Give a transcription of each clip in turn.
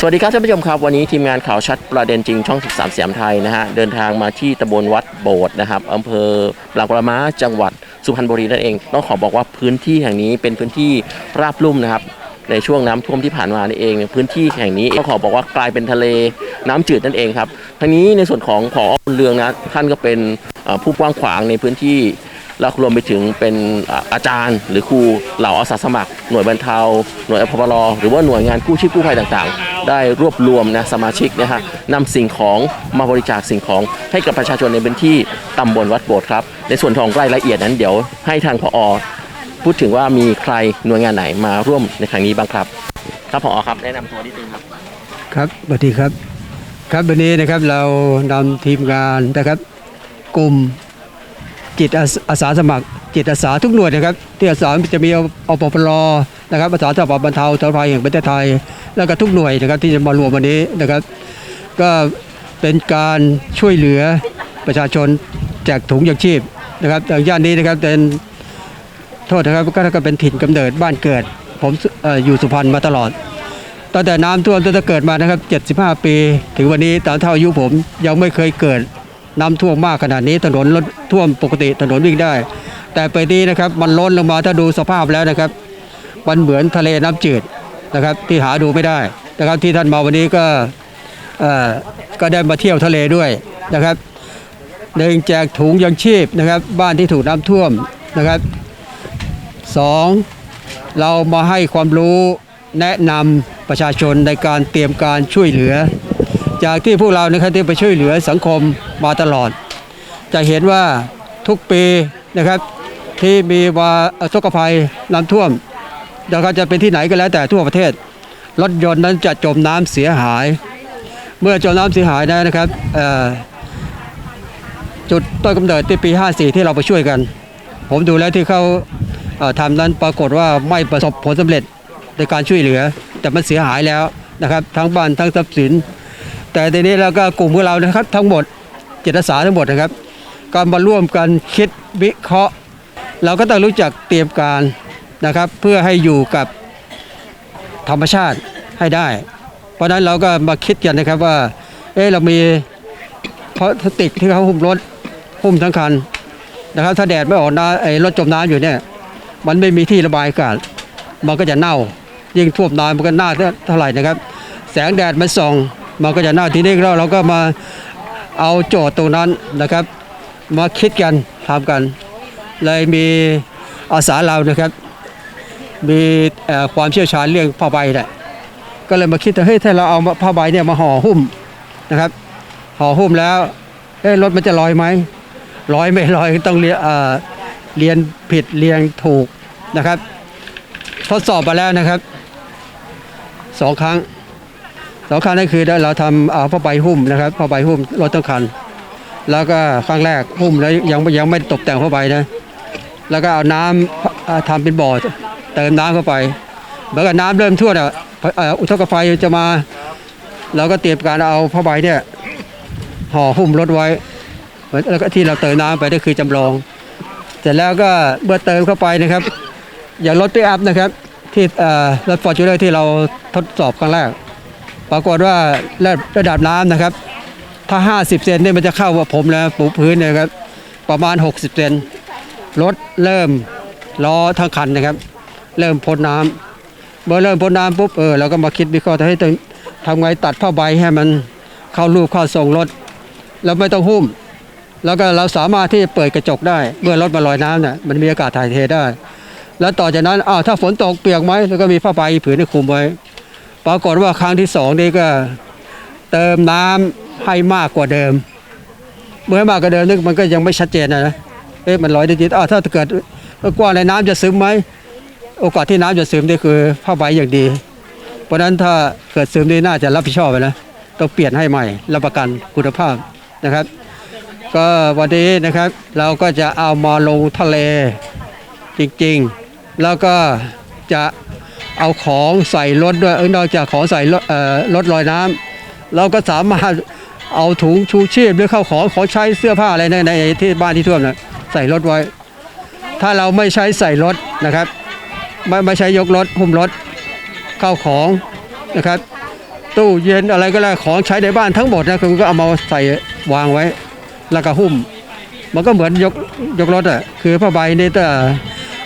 สวัสดีครับท่านผู้ชมครับ วันนี้ทีมงานข่าวชัดประเด็นจริงช่อง 13 เสียมไทยนะฮะเดินทางมาที่ตำบลวัดโบสถ์นะครับอำเภอปรางปรมาจังหวัดสุพรรณบุรีนั่นเอง ต้องขอบอกว่าพื้นที่แห่งนี้เป็นพื้นที่ราบลุ่มนะครับในช่วงน้ำท่วมที่ผ่านมานี่เอง พื้นที่แห่งนี้ต้องขอบอกว่ากลายเป็นทะเลน้ำจืดนั่นเองครับทั้งนี้ในส่วนของผอบุญเรืองนะท่านก็เป็นผู้กว้างขวางในพื้นที่ แล้วรวมไปถึงเป็นอาจารย์ หรือครูเหล่าอาสาสมัคร หน่วยบรรเทา หน่วยอพปรหรือว่าหน่วยงานกู้ชีพกู้ภัยต่างๆ ได้รวบรวมนะสมาชิกนะฮะนำสิ่งของมาบริจาคสิ่งของให้กับประชาชนในพื้นที่ตำบลวัดโบสถ์ครับ ในส่วนของรายละเอียดนั้นเดี๋ยวให้ทางพอพูดถึงว่ามีใครหน่วยงานไหนมาร่วมในครั้งนี้บ้างครับ ครับพอครับแนะนำตัวนิดนึงครับ ครับสวัสดีครับ ครับวันนี้นะครับเรานำทีมงานนะครับ กลุ่ม จิตอาสาสมัคร จิตอาสาทุกหน่วยนะครับ ที่อาสาจะมีอปปรนะครับอาสาสมัครบรรเทาสาธารณภัยแห่งประเทศไทย แล้วก็ทุกหน่วยนะครับที่จะมารวมวันนี้นะครับ ก็เป็นการช่วยเหลือประชาชนแจกถุงยางชีพนะครับอย่างย่านนี้นะครับเป็นโทษนะครับก็ก็เป็นถิ่นกำเนิดบ้านเกิด ผมออยู่สุพรรณมาตลอดตั้งแต่น้ำท่วมตั้งแต่เกิดมานะครับ 75 ปี ถึงวันนี้ตามเท่าอายุผมยังไม่เคยเกิด น้ำท่วมมากขนาดนี้ถนนรถท่วมปกติถนนวิ่งได้ แต่ปีนี้นะครับมันล้นลงมาถ้าดูสภาพแล้วนะครับ มันเหมือนทะเลน้ำจืดนะครับที่หาดูไม่ได้นะครับที่ท่านมาวันนี้ก็อ่อก็ได้มาเที่ยวทะเลด้วยนะครับหนึ่งแจกถุงยังชีพนะครับบ้านที่ถูกน้ำท่วมนะครับสองเรามาให้ความรู้แนะนำประชาชนในการเตรียมการช่วยเหลือ จากที่พวกเรานะครับที่ไปช่วยเหลือสังคมมาตลอด จะเห็นว่าทุกปีนะครับที่มีวาสกภัยน้ำท่วมนะครับจะเป็นที่ไหนก็แล้วแต่ทั่วประเทศ รถยนต์นั้นจะจมน้ำเสียหาย เมื่อจมน้ำเสียหายนะนะครับจุดต้นกำเนิดที่ปี 54 ที่เราไปช่วยกัน ผมดูแล้วที่เขาเอ่อทำนั้นปรากฏว่าไม่ประสบผลสำเร็จในการช่วยเหลือ แต่มันเสียหายแล้วนะครับ ทั้งบ้านทั้งทรัพย์สิน แต่ทีนี้เราก็กลุ่มของเรานะครับทั้งหมดจิตอาสาทั้งหมดนะครับก็มาร่วมกันคิดวิเคราะห์ เราก็ต้องรู้จักเตรียมการนะครับ เพื่อให้อยู่กับธรรมชาติให้ได้ เพราะนั้นเราก็มาคิดกันนะครับว่าเออเรามีพลาสติกที่เขาหุ้มรถหุ้มทั้งคันนะครับ ถ้าแดดไม่ออกนะไอ้รถจมน้ำอยู่เนี่ย มันไม่มีที่ระบายอากาศมันก็จะเน่า ยิ่งท่วมน้ำมันก็น่าเท่าไหร่นะครับ แสงแดดมันส่อง มันก็จะเน่าที่นี้เราเราก็มาเอาโจทย์ตรงนั้นนะครับ มาคิดกันทำกัน เลยมีอาสาเรานะครับ มีความเชี่ยวชาญเรื่องผ้าใบเนี่ยก็เลยมาคิดว่าเฮ้ยถ้าเราเอาผ้าใบเนี่ยมาห่อหุ้มนะครับห่อหุ้มแล้วเอ้รถมันจะลอยไหมร้อยไม่ร้อยต้องเรียนเรียนผิดเรียนถูกนะครับ ทดสอบมาแล้วนะครับสองครั้ง สองครั้งนั่นคือเราทำเอาผ้าใบหุ้มนะครับผ้าใบหุ้มรถทั้งคัน แล้วก็ครั้งแรกหุ้มแล้วยังยังไม่ตกแต่งผ้าใบนะแล้วก็เอาน้ำเอ่อทำเป็นบ่อเติมน้ำเข้าไปเมื่อกับน้ำเริ่มท่วมอะอุทกภัยจะมา เราก็เตรียมการเอาผ้าใบเนี่ยห่อหุ้มรถไว้แล้วก็ที่เราเติมน้ำไปก็คือจำลองเสร็จแล้วก็เมื่อเติมเข้าไปนะครับ อย่างรถปิกอัพนะครับ ที่รถฟอร์จูเนอร์ที่เราทดสอบครั้งแรก ปรากฏว่าระระดับน้ำนะครับ ถ้า 50 เซนเนี่ยมันจะเข้าว่าผมแล้วปูพื้นเนยครับ ประมาณ 60 เซนรถเริ่มล้อทั้งคันนะครับ เริ่มพ้นน้ำเมื่อเริ่มพ้นน้ำปุ๊บเออเราก็มาคิดวิเคราะห์ให้ต้องทำไงตัดผ้าใบให้มันเข้ารูปเข้าทรงรถแล้วไม่ต้องหุ้ม แล้วก็เราสามารถที่จะเปิดกระจกได้ เมื่อรถมาลอยน้ำเนี่ยมันมีอากาศถ่ายเทได้ แล้วต่อจากนั้นอ้าวถ้าฝนตกเปียกไหมแล้วก็มีผ้าใบผืนให้คลุมไว้ ปรากฏว่าครั้งที่สองนี่ก็เติมน้ำให้มากกว่าเดิม เมื่อมากกว่าเดิมนึกมันก็ยังไม่ชัดเจนนะนะเอ๊ะมันลอยได้จริงอ้าวถ้าเกิดกว้างในน้ำจะซึมไหมโอกาสที่น้ำจะซึมนี่คือผ้าใบอย่างดี เพราะนั้นถ้าเกิดซึมนี่น่าจะรับผิดชอบไปนะต้องเปลี่ยนให้ใหม่รับประกันคุณภาพนะครับ ก็วันนี้นะครับเราก็จะเอามาลงทะเลจริงๆ แล้วก็จะ เอาของใส่รถด้วยเออนอกจากของใส่รถรถลอยน้ำเราก็สามารถเอาถุงชูชีพหรือเข้าของขอใช้เสื้อผ้าอะไรในในที่บ้านที่ท่วมนะใส่รถไว้ ถ้าเราไม่ใช้ใส่รถนะครับ ไม่ไม่ใช้ยกรถหุ้มรถเข้าของนะครับ ตู้เย็นอะไรก็แล้วของใช้ในบ้านทั้งหมดนะคุณก็เอามาใส่วางไว้ แล้วก็หุ้ม มันก็เหมือนยกยกรถอะคือผ้าใบนี่ถ้า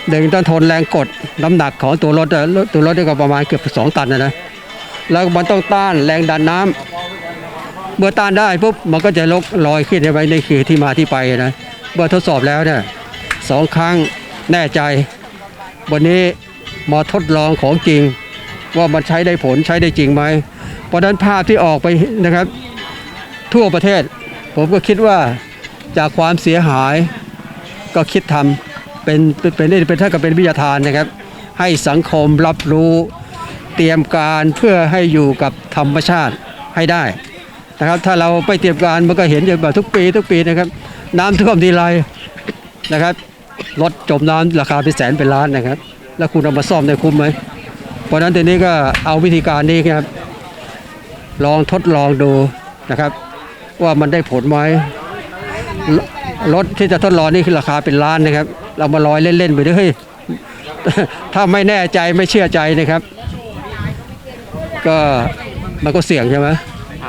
หนึ่งต้องทนแรงกดน้ำหนักของตัวรถตัวรถนี่ก็ประมาณเกือบสองตันนะนะแล้วมันต้องต้านแรงดันน้ำเมื่อต้านได้ปุ๊บมันก็จะลกลอยขึ้นไปนี่คือที่มาที่ไปนะเมื่อทดสอบแล้วเนี่ยสองครั้งแน่ใจ วันนี้มาทดลองของจริง ว่ามันใช้ได้ผลใช้ได้จริงไหมเพราะฉะนั้นภาพที่ออกไปนะครับ ทั่วประเทศ ผมก็คิดว่าจากความเสียหายก็คิดทำ เป็นเป็นเป็นเป็นท่ากับเป็นวิทยาทานนะครับ ให้สังคมรับรู้เตรียมการเพื่อให้อยู่กับธรรมชาติให้ได้นะครับ ถ้าเราไปเตรียมการมันก็เห็นอยู่แบบทุกปีทุกปีนะครับ น้ำท่วมทีไรนะครับรถจมน้ำราคาเป็นแสนเป็นล้านนะครับ แล้วคุณเอามาซ่อมได้คุ้มไหมเพราะนั้นทีนี้ก็เอาวิธีการนี้ครับ ลองทดลองดูนะครับ ว่ามันได้ผลไหมรถที่จะทดลองนี่คือราคาเป็นล้านนะครับ เรามาลอยเล่นๆไปด้วยถ้าไม่แน่ใจไม่เชื่อใจนะครับ ก็มันก็เสี่ยงใช่ไหม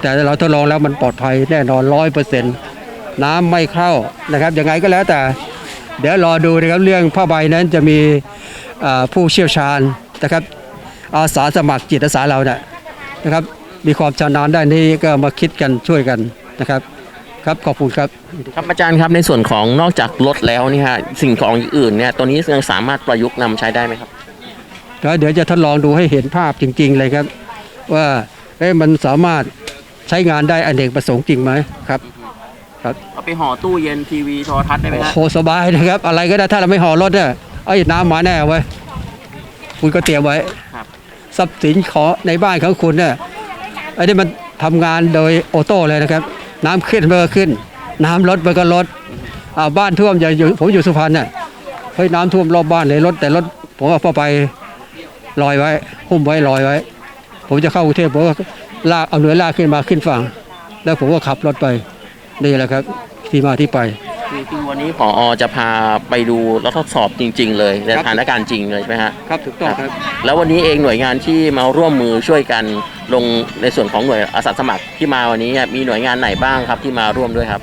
แต่เราทดลองแล้วมันปลอดภัยแน่นอนร้อยเปอร์เซ็นต์น้ำไม่เข้านะครับยังไงก็แล้วแต่ เดี๋ยวรอดูนะครับเรื่องผ้าใบนั้นจะมีผู้เชี่ยวชาญนะครับอาสาสมัครจิตอาสาเราเนี่ยนะครับ มีความชำนาญด้านนี้ก็มาคิดกันช่วยกันนะครับ ครับขอบคุณครับ ครับอาจารย์ครับในส่วนของนอกจากรถแล้วนี่ฮะสิ่งของอื่นเนี่ยตัวนี้ยังสามารถประยุกต์นำใช้ได้ไหมครับ แล้วเดี๋ยวจะทดลองดูให้เห็นภาพจริง ๆ เลยครับ ว่าเอ๊ะมันสามารถใช้งานได้อเนกประสงค์จริงไหมครับเอาไปห่อตู้เย็นทีวีโทรทัศน์ได้ไหมโอ้ฮะโหสบายนะครับ อะไรก็ได้ถ้าเราไม่ห่อรถเนี่ยไอ้ยน้ำมาแน่ไว้ยคุณก็เตรียมไว้ครับทรัพย์สินของในบ้านของคุณเนี่ยไอ้นี่มันทำงานโดยออโต้เลยนะครับ น้ำขึ้นมันก็ขึ้น น้ำลดมันก็ลดบ้านท่วมอย่างผมอยู่สุพรรณเนี่ยเฮ้ยน้ำท่วมรอบบ้านเลยรถแต่รถผมเอาเข้าไปลอยไว้หุ้มไว้ลอยไว้ ผมจะเข้ากรุงเทพผมก็ลากเอาเรือลากขึ้นมาขึ้นฝั่ง แล้วผมก็ขับรถไปนี่แหละครับที่มาที่ไป คือคือวันนี้ผอจะพาไปดูแล้วทดสอบจริง ๆ เลยในครัสบถานการณ์จริงเลยใช่ไหมฮะครับถูกต้องครับ แล้ววันนี้เองหน่วยงานที่มาร่วมมือช่วยกันลงในส่วนของหน่วยอาสาสมัครที่มาวันนี้เนี่ยมีหน่วยงานไหนบ้างครับที่มาร่วมด้วยครับ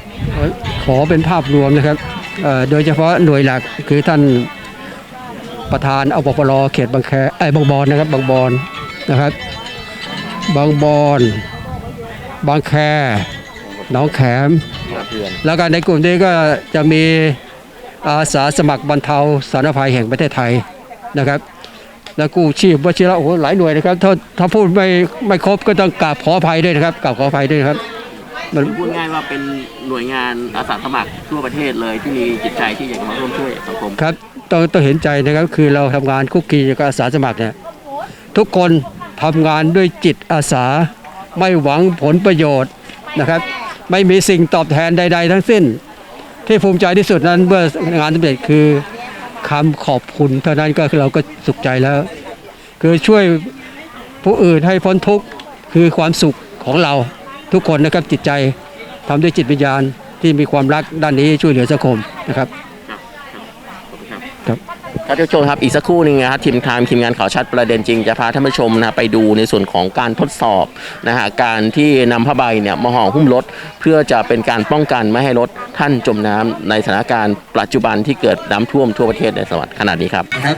ขอเป็นภาพรวมนะครับเอ่อโดยเฉพาะหน่วยหลักคือท่านประธานอปปรเขตบางแคไอ้ยบางบอนนะครับบางบอนนะครับ บางบอน บางแคห นองแขม แล้วก็ในกลุ่มนี้ก็จะมีอาสาสมัครบรรเทาสาธารณภัยแห่งประเทศไทยนะครับ แล้วกู้ชีพวชิระโอ้โหหลายหน่วยนะครับ ถ้าถ้าพูดไม่ไม่ครบก็ต้องกราบขออภัยด้วยนะครับกราบขออภัยด้วยนะครับมันพูดง่ายว่าเป็นหน่วยงานอาสาสมัครทั่วประเทศเลยที่มีจิตใจที่อยากจะมาร่วมช่วยสังคมครับต้องต้องเห็นใจนะครับคือเราทำงานคุกคีกับอาสาสมัครเนี่ยทุกคนทำงานด้วยจิตอาสาไม่หวังผลประโยชน์นะครับ ไม่มีสิ่งตอบแทนใด ๆ ทั้งสิ้น ที่ภูมิใจที่สุดนั้นเมื่องานสำเร็จคือคำขอบคุณเท่านั้นก็คือเราก็สุขใจแล้ว คือช่วยผู้อื่นให้พ้นทุกข์คือความสุขของเราทุกคนนะครับจิตใจทำด้วยจิตวิญญาณที่มีความรักด้านนี้ช่วยเหลือสังคมนะครับ ครับ ท่านผู้ชมครับอีกสักครู่หนึงนะครับทีมทางทีมงานข่าวชัดประเด็นจริงจะพาท่านผู้ชมนะไปดูในส่วนของการทดสอบนะฮะการที่นำผ้าใบเนี่ยมาห่อหุ้มรถ เพื่อจะเป็นการป้องกันไม่ให้รถท่านจมน้ำในสถานการณ์ปัจจุบันที่เกิดน้ำท่วมทั่วประเทศในสวัสดขนาดนี้ครับ นะครับ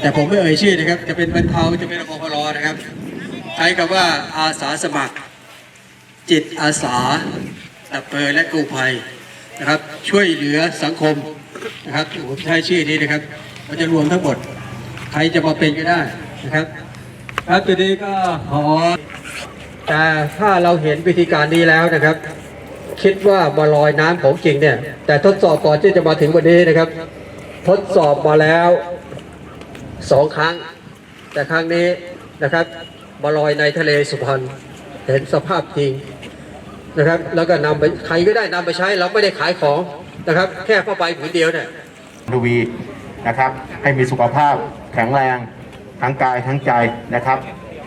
แต่ผมไม่เอ่ยชื่อนะครับ จะเป็นบรรเทาจะเป็นรปภรนะครับ ใช้คำว่าอาสาสมัคร จิตอาสาดับเพลิงและกู้ภัยนะครับ ช่วยเหลือสังคมนะครับผมใช้ชื่อนี้นะครับ มันจะรวมทั้งหมด ใครจะมาเป็นก็ได้นะครับ ครับตัวนี้ก็ขอแต่ถ้าเราเห็นวิธีการนี้แล้วนะครับ คิดว่ามาลอยน้ำของจริงเนี่ย แต่ทดสอบก่อนที่จะมาถึงวันนี้นะครับ ทดสอบมาแล้วสองครั้ง แต่ครั้งนี้นะครับมาลอยในทะเลสุพรรณเห็นสภาพจริงนะครับ แล้วก็นำไปใครก็ได้นำไปใช้เราไม่ได้ขายของนะครับ แค่ผ้าใบผืนเดียวเนี่ยทวี นะครับ ให้มีสุขภาพแข็งแรงทั้งกายทั้งใจนะครับ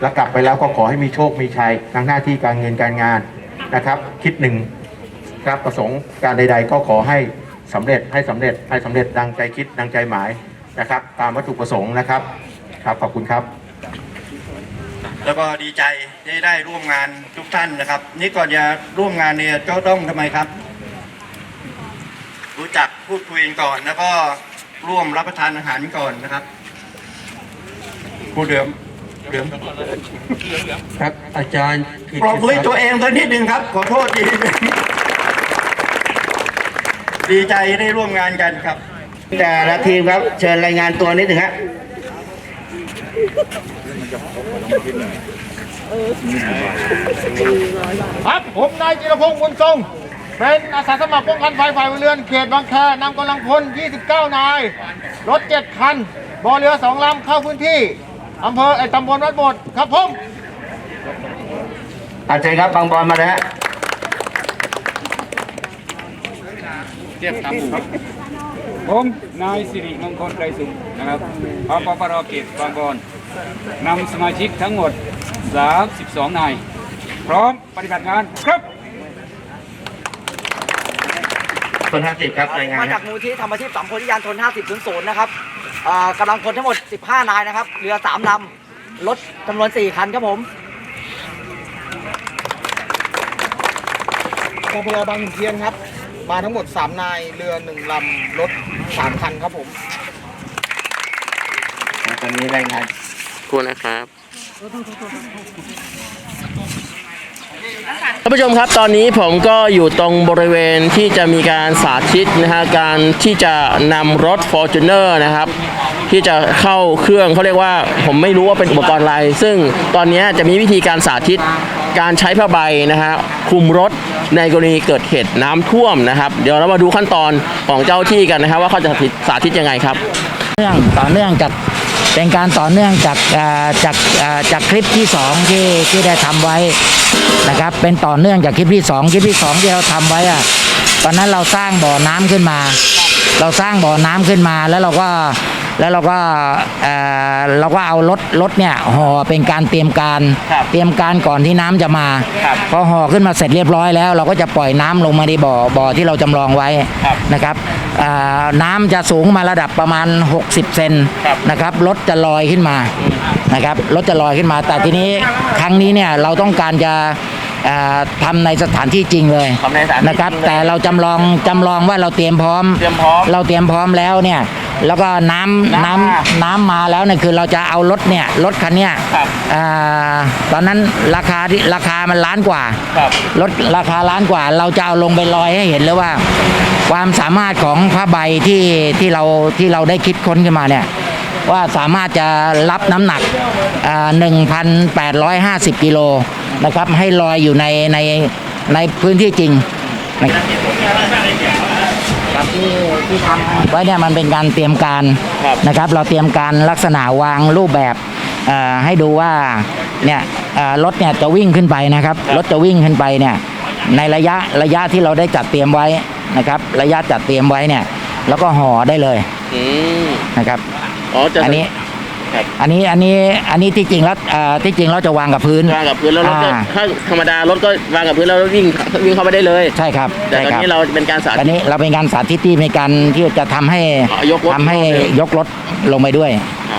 แล้วกลับไปแล้วก็ขอให้มีโชคมีชัยทั้งหน้าที่การเงินการงานนะครับ คิดหนึ่งครับประสงค์การใด ๆ ก็ขอให้สำเร็จให้สำเร็จให้สำเร็จดังใจคิดดังใจหมายนะครับ ตามวัตถุประสงค์นะครับครับขอบคุณครับ แล้วก็ดีใจที่ได้ร่วมงานทุกท่านนะครับ นี่ก่อนจะร่วมงานเนี่ยก็ต้องทำไมครับ รู้จักพูดคุยกันก่อนแล้วก็ ร่วมรับประทานอาหารก่อนนะครับผู้เดิมเดิมครับอาจารย์ปรบมือให้ตัวเองสักนิดหนึ่งครับ ขอโทษทีดีใจได้ร่วมงานกันครับ แต่ละทีมครับเชิญรายงานตัวนิดหนึ่งฮะครับผมนายจิรพงศ์บุญทรง เป็นอาสาสมัครป้องกันไฟฝ่ายพลเรือนเขตบางแคนำกำลังพล 29 นาย รถ 7 คันบอเรือ 2 ลำเข้าพื้นที่อำเภอไอตำบลวัดโบดครับผมอาจารย์ครับบางบอลมาเลยฮะผมนายสิริมงคลไกรสุขนะครับพปปรเขตบางบอนนำสมาชิกทั้งหมด 32 นาย พร้อมปฏิบัติงานครับ คนห้าสิบครับรายงานมาจาฮะกมูลที่ธรรมอาชีพสัมโพธิยานทน5000นะครับอ่ากำลังพลทั้งหมด15นายนะครับ เรือ3ลำรถจำนวน4คันครับผมกพลบางขุนเทียนครับ มาทั้งหมด 3 นาย เรือ1ลำรถ3คันครับผม ตอนนี้รายงานคุณนะครับ ท่านผู้ชมครับตอนนี้ผมก็อยู่ตรงบริเวณที่จะมีการสาธิตนะฮะการที่จะนำรถ f o r t u n e r นะครับ ที่จะเข้าเครื่องเขาเรียกว่าผมไม่รู้ว่าเป็นอุปกรณ์อะไร ซึ่งตอนนี้จะมีวิธีการสาธิตการใช้ผ้าใบนะฮะคลุมรถในกรณีเกิดเหตุน้ำท่วมนะครับ เดี๋ยวเรามาดูขั้นตอนของเจ้าที่กันนะครับ ว่าเขาจะสาธิตยังไงครับเนื่องต่อเนื่องจากเป็นการต่อเนื่องจากจากจากคลิปที่สองที่ที่ได้ทำไว้ นะครับ เป็นต่อเนื่องจากคลิปที่สองคลิปที่สองที่เราทำไว้อะตอนนั้นเราสร้างบ่อน้ำขึ้นมา เราสร้างบ่อน้ำขึ้นมาแล้วเราก็ แล้วเราก็เอ่อเราก็เอารถรถเนี่ยห่อเป็นการเตรียมการ ครับเตรียมการก่อนที่น้ำจะมาครับพอห่อขึ้นมาเสร็จเรียบร้อยแล้ว เราก็จะปล่อยน้ำลงมาในบ่อบ่อที่เราจำลองไว้ครับนะครับอ่าน้ำจะสูงมาระดับประมาณ 60 เซนครับ นะครับรถจะลอยขึ้นมานะครับรถจะลอยขึ้นมา แต่ทีนี้ครั้งนี้เนี่ยเราต้องการจะอ่าทำในสถานที่จริงเลย ทำในสถานที่นะครับจริงเลย แต่เราจำลองจำลองว่าเราเตรียมพร้อม เตรียมพร้อมเราเตรียมพร้อมแล้วเนี่ย แล้วก็น้ำน้ำน้ำน้ำมาแล้วเนี่ยคือเราจะเอารถเนี่ยรถคันเนี้ยครับ อ่าตอนนั้นราคาที่ราคามันล้านกว่า ครับ ลดราคาล้านกว่าเราจะเอาลงไปลอยให้เห็นเลยว่า ความสามารถของผ้าใบที่ที่เราที่เราได้คิดค้นขึ้นมาเนี่ยว่าสามารถจะรับน้ำหนักอ่า1,850 กิโลนะครับให้ลอยอยู่ในในในพื้นที่จริงนะ ครับที่ที่ทำไว้เนี่ยมันเป็นการเตรียมการครับ นะครับ เราเตรียมการลักษณะวางรูปแบบเอ่อให้ดูว่าเนี่ยเอ่อรถเนี่ยจะวิ่งขึ้นไปนะครับรถจะวิ่งขึ้นไปเนี่ยในระยะระยะที่เราได้จัดเตรียมไว้นะครับ ระยะจัดเตรียมไว้เนี่ยแล้วก็ห่อได้เลยอืมนะครับ อ๋อจะอันนี้ ครับอันนี้อันนี้อันนี้ที่จริงแล้วเอ่อที่จริงเราจะวางกับพื้น วางกับพื้นแล้วรถก็อ่า ถ้าธรรมดารถก็วางกับพื้นแล้ววิ่งวิ่งเข้าไปได้เลย ใช่ครับแต่ใช่ตอนครับนี้เราเป็นการสาตอนธิต นี้เราเป็นการสาธิตที่ในการที่จะทำให้อ๋อยกรถทำให้ลงเลยยกรถลงไปด้วยครั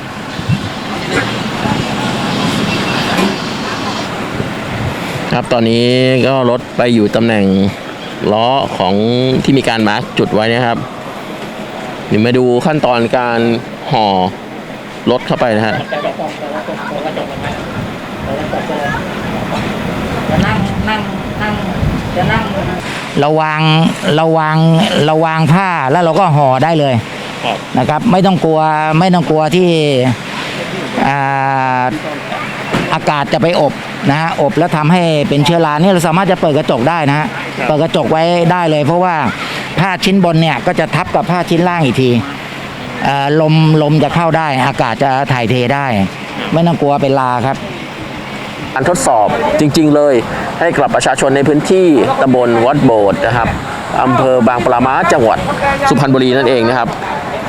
ครับตอนนี้ก็รถไปอยู่ตำแหน่งล้อของที่มีการมาร์กจุดไว้นะครับเดี๋ยวมาดูขั้นตอนการห่อรถเข้าไปนะฮะจะนั่งนั่งนั่งจะนั่งเราวางเราวางเราวางผ้าแล้วเราก็ห่อได้เลยครับนะครับ ไม่ต้องกลัวไม่ต้องกลัวที่อ่า อากาศจะไปอบนะฮะอบแล้วทำให้เป็นเชื้อราเนี่ยเราสามารถจะเปิดกระจกได้นะฮะเปิดกระจกไว้ได้เลย เพราะว่าผ้าชิ้นบนเนี่ยก็จะทับกับผ้าชิ้นล่างอีกทีเอ่อลมลมจะเข้าได้ อากาศจะถ่ายเทได้ ไม่ต้องกลัวเป็นลาครับการทดสอบจริง ๆ เลยให้กับประชาชนในพื้นที่ตำบลวัดโบสถ์นะครับอำเภอบางปลาม้าจังหวัดสุพรรณบุรีนั่นเองนะครับ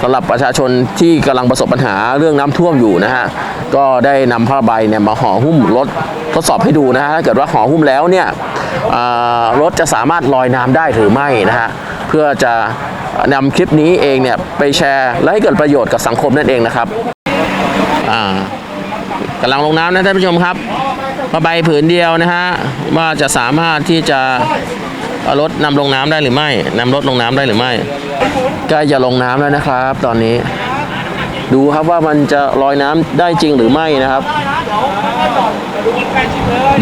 สำหรับประชาชนที่กำลังประสบปัญหาเรื่องน้ำท่วมอยู่นะฮะก็ได้นำผ้าใบเนี่ยมาห่อหุ้มรถทดสอบให้ดูนะฮะถ้าเกิดว่าห่อหุ้มแล้วเนี่ยรถจะสามารถลอยน้ำได้หรือไม่นะฮะเพื่อจะนำคลิปนี้เองเนี่ยไปแชร์และให้เกิดประโยชน์กับสังคมนั่นเองนะครับอ่ากำลังลงน้ำนะท่านผู้ชมครับผ้าใบผืนเดียวนะฮะว่าจะสามารถที่จะ เอารถนำลงน้ำได้หรือไม่นำรถลงน้ำได้หรือไม่ใกล้จะลงน้ำแล้วนะครับ ตอนนี้ ดูครับว่ามันจะลอยน้ำได้จริงหรือไม่นะครับ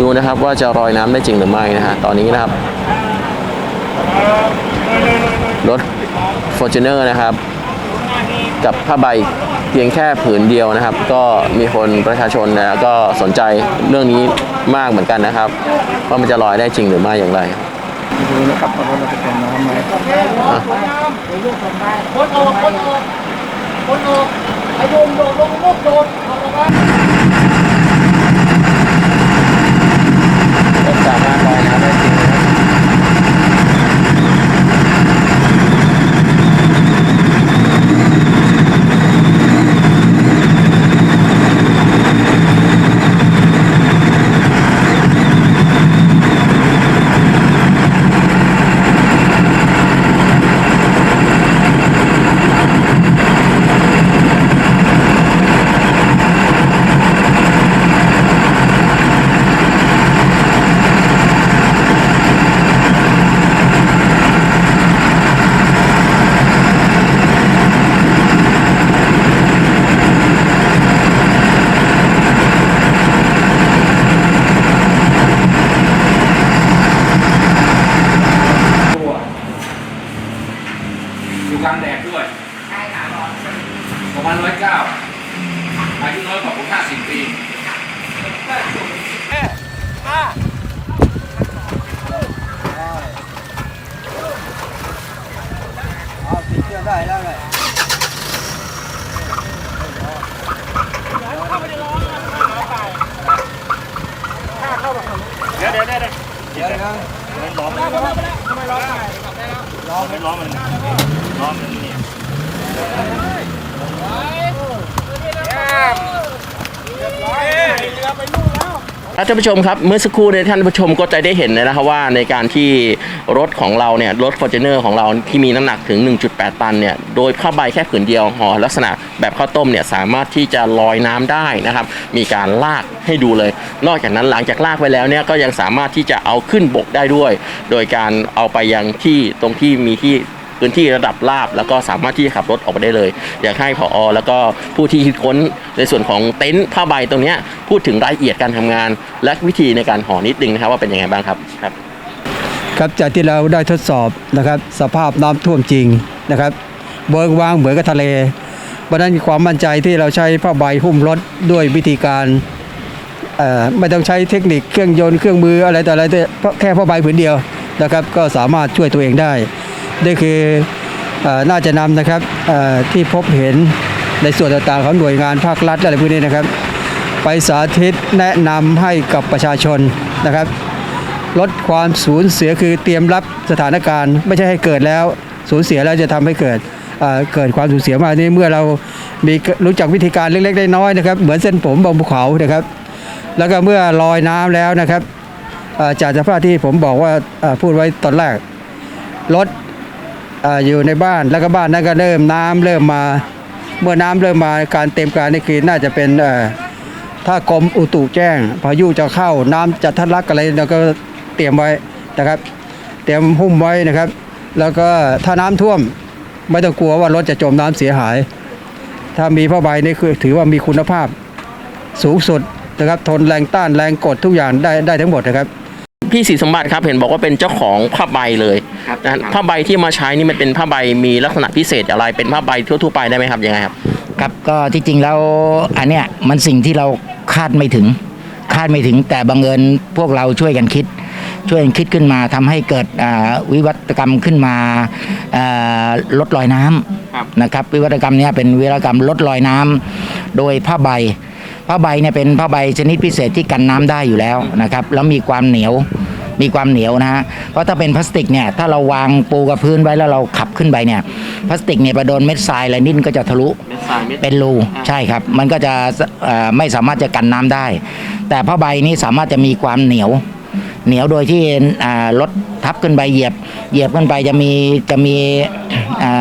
ดูนะครับว่าจะลอยน้ำได้จริงหรือไม่นะฮะตอนนี้นะครับรถ f o r t u n e r นะครับ กับผ้าใบเพียงแค่ผืนเดียวนะครับ ก็มีคนประชาชนนะก็สนใจเรื่องนี้มากเหมือนกันนะครับ ว่ามันจะลอยได้จริงหรือไม่อย่างไร คนออกคนออกคนออกไอ้โดมโดดลงมุกโดดออกมา สามารถลอยน้ำได้จริงนะครับ อยู่กลางแดดด้วย ใช่ค่ะประมาณร้อยเก้าอายุน้อยกว่าผมห้าสิบปี ครับท่านผู้ชมครับ เมื่อสักครู่เนี่ยท่านผู้ชมก็จะได้เห็นนะครับว่าในการที่รถของเราเนี่ยรถ f o r t u n e r ของเราที่มีน้ำหนักถึง 1.8 ตันเนี่ยโดยผ้าใบแค่ผืนเดียวห่อลักษณะแบบข้าวต้มเนี่ยสามารถที่จะลอยน้ำได้นะครับ มีการลากให้ดูเลย นอกจากนั้นหลังจากลากไปแล้วเนี่ยก็ยังสามารถที่จะเอาขึ้นบกได้ด้วย โดยการเอาไปยังที่ตรงที่มีที่ พื้นที่ระดับราบ แล้วก็สามารถที่จะขับรถออกไปได้เลย อยากให้ผอ แล้วก็ผู้ที่คิดค้นในส่วนของเต็นท์ผ้าใบตรงนี้พูดถึงรายละเอียดการทำงาน และวิธีในการห่อนิดนึงนะครับว่าเป็นยังไงบ้างครับครับครับจากที่เราได้ทดสอบนะครับ สภาพน้ำท่วมจริงนะครับเบิกวางเหมือนกับทะเลเพราะฉะนั้นความมั่นใจที่เราใช้ผ้าใบหุ้มรถด้วยวิธีการเอ่อไม่ต้องใช้เทคนิคเครื่องยนต์เครื่องมืออะไรแต่อะไรแต่แค่ผ้าใบผืนเดียวนะครับ ก็สามารถช่วยตัวเองได้ นี่คืออน่าจะนำนะครับที่พบเห็นในส่วนต่างๆของหน่วยงานภาครัฐอะไรพวกนี้นะครับ ไปสาธิตแนะนำให้กับประชาชนนะครับ ลดความสูญเสียคือเตรียมรับสถานการณ์ ไม่ใช่ให้เกิดแล้วสูญเสียแล้วจะทำให้เกิดเเกิดความสูญเสียมานี่เมื่อเรามีรู้จักวิธีการเล็กๆน้อยๆนะครับ เหมือนเส้นผมบนภูเขานะครับ แล้วก็เมื่อลอยน้ำแล้วนะครับจากสภาพที่ผมบอกว่าพูดไว้ตอนแรกรถเอ่ออยู่ในบ้านแล้วก็บ้านนั้นก็เริ่มน้ำเริ่มมา เมื่อน้ำเริ่มมาการเต็มการนี่คือน่าจะเป็นเอ่อถ้ากรมอุตุแจ้ง พายุจะเข้าน้ำจะทะลักอะไรเราก็เตรียมไว้นะครับ เตรียมหุ้มไว้นะครับ แล้วก็ถ้าน้ำท่วมไม่ต้องกลัวว่ารถจะจมน้ำเสียหาย ถ้ามีผ้าใบนี่คือถือว่ามีคุณภาพ สูงสุดนะครับทนแรงต้านแรงกดทุกอย่างได้ได้ทั้งหมดนะครับ พี่ศรีสมบัติครับ เห็นบอกว่าเป็นเจ้าของผ้าใบเลยนะผ้าใบที่มาใช้นี่มันเป็นผ้าใบมีลักษณะพิเศษอะไรเป็นผ้าใบทั่วๆไปได้ไหมครับยังไงครับครับก็ที่จริงแล้วอันเนี้ยมันสิ่งที่เราคาดไม่ถึง คาดไม่ถึงแต่บังเอิญพวกเราช่วยกันคิด ช่วยกันคิดขึ้นมาทำให้เกิดอ่าวิวัตกรรมขึ้นมาอ่าลดรอยน้ำครับนะครับ วิวัตกรรมเนี้เป็นวิวัตกรรมลดรอยน้ำโดยผ้าใบ ผ้าใบเนี่ยเป็นผ้าใบชนิดพิเศษที่กันน้ำได้อยู่แล้วนะครับ แล้วมีความเหนียวมีความเหนียวนะฮะ เพราะถ้าเป็นพลาสติกเนี่ย ถ้าเราวางปูกับพื้นไว้แล้วเราขับขึ้นไปเนี่ย พลาสติกเนี่ยไปโดนเม็ดทรายอะไรนิดก็จะทะลุเม็ดทรายเม็ดเป็นรู ใช่ครับ มันก็จะเอ่อไม่สามารถจะกันน้ำได้ แต่ผ้าใบนี้สามารถจะมีความเหนียว เหนียวโดยที่อ่ารถทับขึ้นไปเหยียบ เหยียบขึ้นไปจะมีจะมีอ่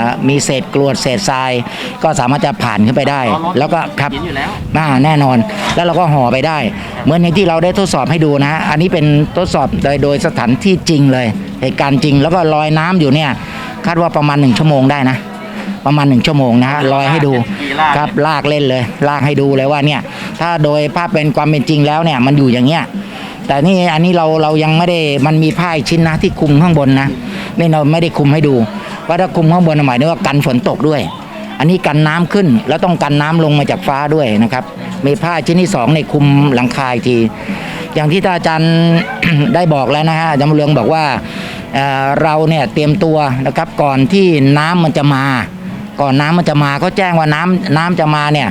ามีเศษกรวดเศษทราย ก็สามารถจะผ่านขึ้นไปได้ แล้วก็ครับเห็นอยู่แล้วน่าแน่นอน แล้วเราก็ห่อไปได้ เหมือนอย่างที่เราได้ทดสอบให้ดูนะอันนี้เป็นทดสอบโดยโดยสถานที่จริงเลยเหตุการณ์จริงแล้วก็ลอยน้ำอยู่เนี่ยคาดว่าประมาณหนึ่งชั่วโมงได้นะประมาณหนึ่งชั่วโมงนะฮะลอยให้ดูลากครับลากเล่นเลย ลากให้ดูเลยว่าเนี่ยถ้าโดยภาพเป็นความเป็นจริงแล้วเนี่ยมันอยู่อย่างเงี้ย แต่นี่อันนี้เราเรายังไม่ได้มันมีผ้าอีกชิ้นนะที่คุมข้างบนนะนี่เราไม่ได้คุมให้ดูเพราถ้าคุมข้างบนหมายถึงว่ากันฝนตกด้วย อันนี้กันน้ำขึ้นแล้วต้องกันน้ำลงมาจากฟ้าด้วยนะครับมีผ้าชิ้นที่สองในคุมหลังคาอีกที อย่างที่ท่านอาจารย์ได้บอกแล้วนะฮะอาจารย์เรืองบอกว่าเเราเนี่ยเตรียมตัวนะครับก่อนที่น้ำมันจะมา ก่อนน้ำมันจะมาเขาแจ้งว่าน้ำน้ำจะมาเนี่ย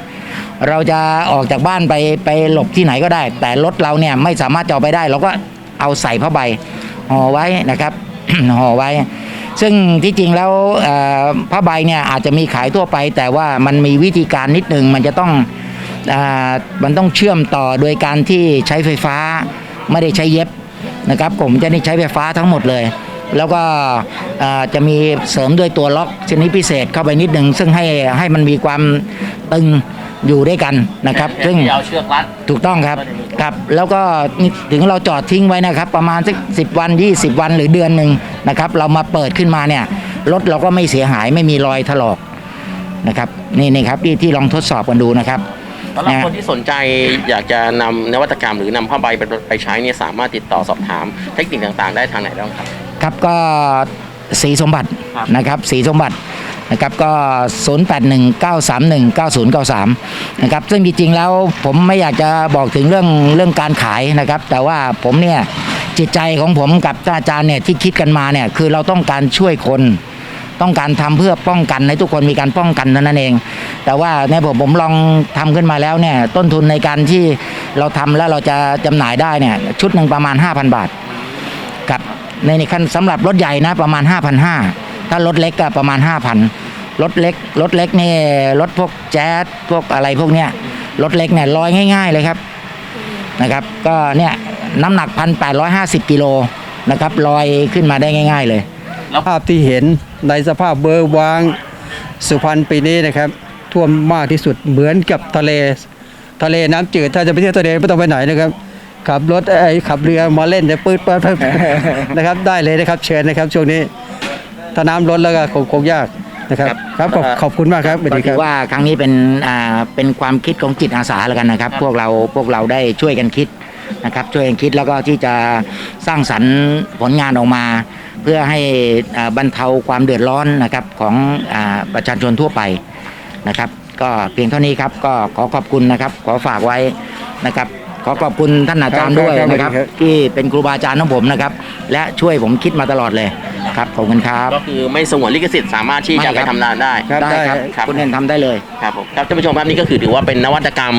เราจะออกจากบ้านไปไปหลบที่ไหนก็ได้ แต่รถเราเนี่ยไม่สามารถจะเอาไปได้เราก็เอาใส่ผ้าใบห่อไว้นะครับห่อไว้ ซึ่งที่จริงแล้วผ้าใบเนี่ยอาจจะมีขายทั่วไป แต่ว่ามันมีวิธีการนิดนึงมันจะต้องอมันต้องเชื่อมต่อโดยการที่ใช้ไฟฟ้าไม่ได้ใช้เย็บนะครับผมจะได้ใช้ไฟฟ้าทั้งหมดเลย แล้วก็จะมีเสริมด้วยตัวล็อกชนิดพิเศษเข้าไปนิดหนึ่งซึ่งให้ให้มันมีความตึง อยู่ด้วยกันนะครับ ซึ่งที่เอาเชือกรัดถูกต้องครับครับแล้วก็ถึงเราจอดทิ้งไว้นะครับ ประมาณสักสิวัน 20 วันหรือเดือนหนึ่งนะครับ เรามาเปิดขึ้นมาเนี่ยรถเราก็ไม่เสียหายไม่มีรอยถลอกนะครับนี่นี่ครับที่ที่ลองทดสอบกันดูนะครับสำหรับนะคนที่สนใจอยากจะนำนวัตกรรมหรือนำผ้าใบไปไปใช้เนี่ยสามารถติดต่อสอบถามเทคนิคต่างๆ ได้ทางไหนบ้างครับ ครับก็สีสมบัติครับนะครับสีสมบัติ นะครับก็ 0819319093 นะครับซึ่งจริงๆแล้วผมไม่อยากจะบอกถึงเรื่องเรื่องการขายนะครับ แต่ว่าผมเนี่ยจิตใจของผมกับอาจารย์เนี่ยที่คิดกันมาเนี่ยคือเราต้องการช่วยคนต้องการทำเพื่อป้องกันให้ทุกคนมีการป้องกันนั้นเอง แต่ว่าในผมผมลองทำขึ้นมาแล้วเนี่ยต้นทุนในการที่เราทำแล้วเราจะจำหน่ายได้เนี่ยชุดหนึ่งประมาณ 5,000 บาทกับในในขั้นสำหรับรถใหญ่นะประมาณ 5,500 ถ้ารถเล็กก็ประมาณ 5,000รถเล็กรถเล็กนี่รถพวกแจ๊สพวกอะไรพวกเนี้ยรถเล็กเนี่ยลอยง่าย ๆ เลยครับนะครับ ก็เนี่ยน้ำหนัก 1,850กิโลนะครับลอยขึ้นมาได้ง่าย ๆ เลยภาพที่เห็นในสภาพเบอร์วางสุพรรณปีนี้นะครับ ท่วมมากที่สุดเหมือนกับทะเล ทะเลน้ำจืดถ้าจะไปเที่ยวทะเลไม่ต้องไปไหนนะครับขับรถไอ้ขับเรือมาเล่นเนี่ยปืดปืดปืดนะครับ ได้เลยนะครับ เชิญนะครับช่วงนี้ ถ้าน้ำล้นแล้วก็คงคงยากนะครับครับขอบขอบคุณมากครับสวัสก็ดีคถืรับ อว่าครั้งนี้เป็นอ่าเป็นความคิดของจิตอาสาแล้วกันนะครับ พวกเราพวกเราได้ช่วยกันคิดนะครับ ช่วยกันคิดแล้วก็ที่จะสร้างสรรค์ผลงานออกมา เพื่อให้อ่าบรรเทาความเดือดร้อนนะครับของอาประชาชนทั่วไปนะครับ ก็เพียงเท่านี้ครับก็ขอขอบคุณนะครับ ขอฝากไว้นะครับ ขอขอบคุณท่านอาจารย์ครับด้วยครับนะครับครับ ที่เป็นครูบาอาจารย์ของผมนะครับ และช่วยผมคิดมาตลอดเลยครับขอบคุณครับ ก็คือไม่สงวนลิขสิทธิ์สามารถที่จะไม่ไปครับทำงานได้ครับได้ครับครับคุณเห็นทำได้เลยครับผมครับท่านผู้ชมครับนี่ก็คือถือว่าเป็นนวัตกรรม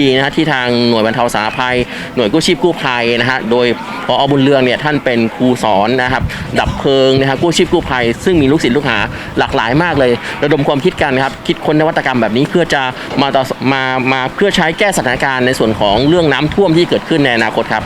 ดีๆนะฮะที่ทางหน่วยบรรเทาสาธารณภัย หน่วยกู้ชีพกู้ภัยนะฮะโดยพอบุญเรืองเนี่ยท่านเป็นครูสอนนะครับดับเพลิงนะฮะกู้ชีพกู้ภัย ซึ่งมีลูกศิษย์ลูกหาหลากหลายมากเลยระดมความคิดกันนะครับคิดค้นนวัตกรรมแบบนี้เพื่อจะมาต่อมามาเพื่อใช้แก้สถานการณ์ในส่วนของเรื่องน้น้ำท่วมที่เกิดขึ้นในอนาคตครับ